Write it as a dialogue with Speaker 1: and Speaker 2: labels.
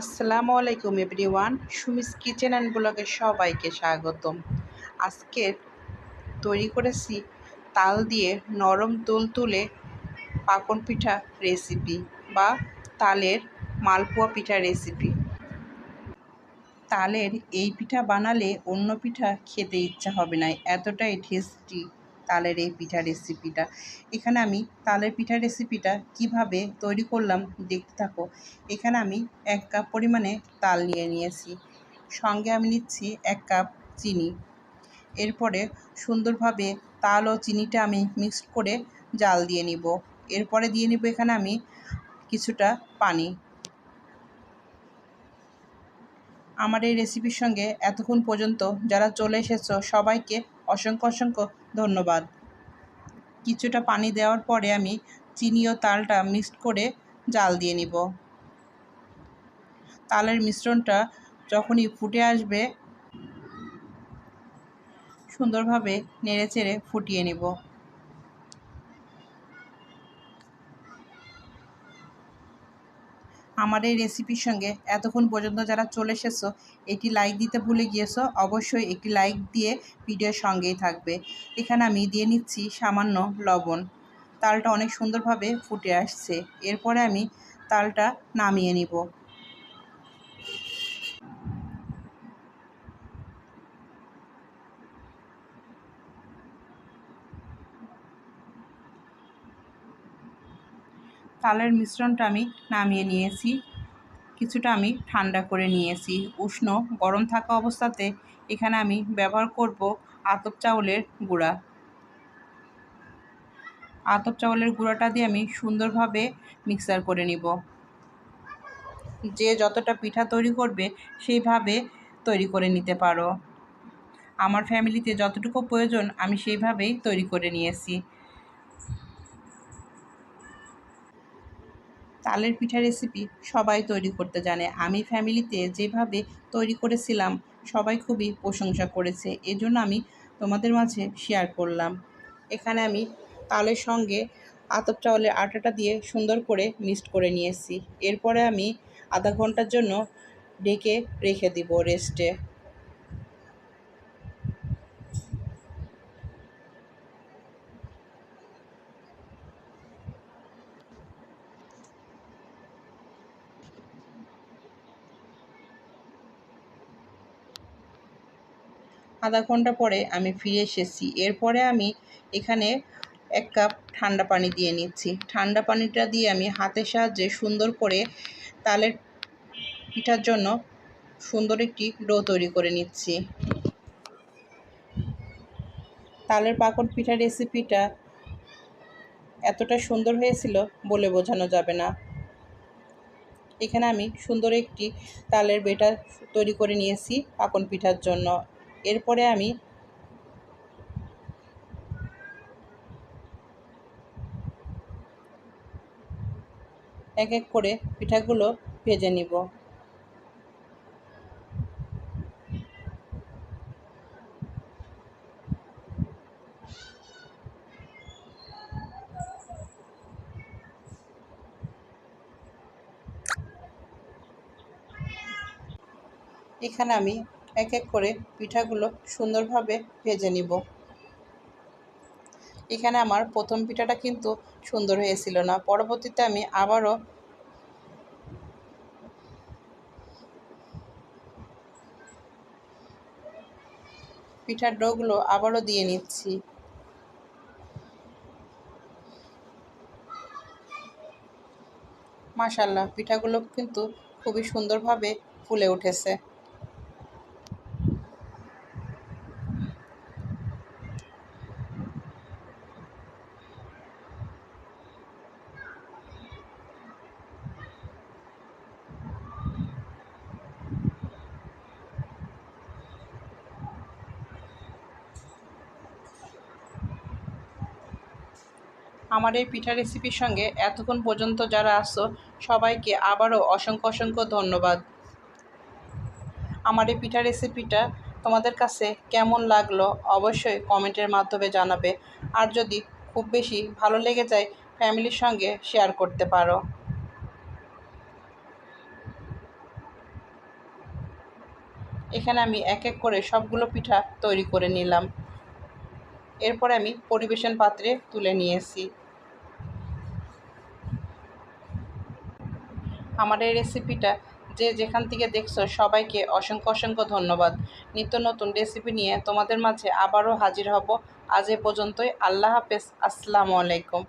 Speaker 1: আসসালামু আলাইকুম everyone. Sumi's kitchen and ব্লগে সবাইকে স্বাগতম। আজকে তৈরি করেছি তাল দিয়ে নরম তুল তুলে পাকন পিঠা রেসিপি বা তালের মালপোয়া পিঠা রেসিপি তালের এই পিঠা বানালে অন্য পিঠা খেতে ইচ্ছা হবে না, এতটাই টেস্টি তালের এই পিঠা রেসিপিটা এখানে আমি তালের পিঠা রেসিপিটা কীভাবে তৈরি করলাম দেখতে থাকো। এখানে আমি এক কাপ পরিমাণে তাল নিয়ে নিয়েছি। সঙ্গে আমি নিচ্ছি এক কাপ চিনি। এরপরে সুন্দরভাবে তাল ও চিনিটা আমি মিক্সড করে জাল দিয়ে নিব। এরপরে দিয়ে নিব এখানে আমি কিছুটা পানি। আমার এই রেসিপির সঙ্গে এতক্ষণ পর্যন্ত যারা চলে এসেছ, সবাইকে অসংখ্য অসংখ্য ধন্যবাদ। কিছুটা পানি দেওয়ার পরে আমি চিনি ও তালটা মিক্সড করে জাল দিয়ে নিব। তালের মিশ্রণটা যখনই ফুটে আসবে, সুন্দরভাবে নেড়ে চেড়ে ফুটিয়ে নিব। আমার এই রেসিপির সঙ্গে এতক্ষণ পর্যন্ত যারা চলে এসেছ এটি লাইক দিতে ভুলে গিয়েছো, অবশ্যই একটি লাইক দিয়ে ভিডিওর সঙ্গেই থাকবে। এখানে আমি দিয়ে নিচ্ছি সামান্য লবণ। তালটা অনেক সুন্দরভাবে ফুটে আসছে। এরপরে আমি তালটা নামিয়ে নিব। তালের মিশ্রণটা আমি নামিয়ে নিয়েছি। কিছুটা আমি ঠান্ডা করে নিয়েছি। উষ্ণ, গরম থাকা অবস্থাতে এখানে আমি ব্যবহার করব আতপ চাউলের গুঁড়া। আতপ চাউলের গুঁড়াটা দিয়ে আমি সুন্দরভাবে মিক্সার করে নিব। যে যতটা পিঠা তৈরি করবে সেইভাবে তৈরি করে নিতে পারো। আমার ফ্যামিলিতে যতটুকু প্রয়োজন আমি সেইভাবেই তৈরি করে নিয়েছি। তালের পিঠা রেসিপি সবাই তৈরি করতে জানে। আমি ফ্যামিলিতে যেভাবে তৈরি করেছিলাম, সবাই খুবই প্রশংসা করেছে। এজন্য আমি তোমাদের মাঝে শেয়ার করলাম। এখানে আমি তালের সঙ্গে আতপ চাউলের আটাটা দিয়ে সুন্দর করে মিক্সড করে নিয়েছি। এরপরে আমি আধা ঘণ্টার জন্য ডেকে রেখে দিব রেস্টে আধা ঘণ্টা পরে আমি ফিরে এসেছি। এরপরে আমি এখানে এক কাপ ঠান্ডা পানি দিয়ে নিচ্ছি। ঠান্ডা পানিটা দিয়ে আমি হাতের সাহায্যে সুন্দর করে তালের পিঠার জন্য সুন্দর একটি ডো তৈরি করে নিচ্ছি। তালের পাকড় পিঠা রেসিপিটা এতটা সুন্দর হয়েছিল বলে বোঝানো যাবে না। এখানে আমি সুন্দর একটি তালের বেটার তৈরি করে নিয়েছি পাকন পিঠার জন্য। এরপরে আমি এক এক করে পিঠাগুলো ভেজে নিব। এখানে আমি এক এক করে পিঠাগুলো সুন্দরভাবে ভেজে নিব। এখানে আমার প্রথম পিঠাটা কিন্তু সুন্দর হয়েছিল না। পরবর্তীতে আমি আবারও পিঠার ডোগুলো আবারও দিয়ে নিচ্ছি। মাশাল্লাহ পিঠাগুলো কিন্তু খুবই সুন্দরভাবে ফুলে উঠেছে। আমার এই পিঠা রেসিপির সঙ্গে এতক্ষণ পর্যন্ত যারা আসো সবাইকে আবারও অসংখ্য অসংখ্য ধন্যবাদ। আমার এই পিঠা রেসিপিটা তোমাদের কাছে কেমন লাগল অবশ্যই কমেন্টের মাধ্যমে জানাবে। আর যদি খুব বেশি ভালো লেগে যায়, ফ্যামিলির সঙ্গে শেয়ার করতে পারো। এখানে আমি এক এক করে সবগুলো পিঠা তৈরি করে নিলাম। এরপরে আমি পরিবেশন পাত্রে তুলে নিয়েছি। আমার এই রেসিপিটা যে যেখান থেকে দেখছ সবাইকে অসংখ্য অসংখ্য ধন্যবাদ। নিত্য নতুন রেসিপি নিয়ে তোমাদের মাঝে আবারও হাজির হব। আজ এ পর্যন্তই। আল্লাহ হাফেজ। আসসালামু আলাইকুম।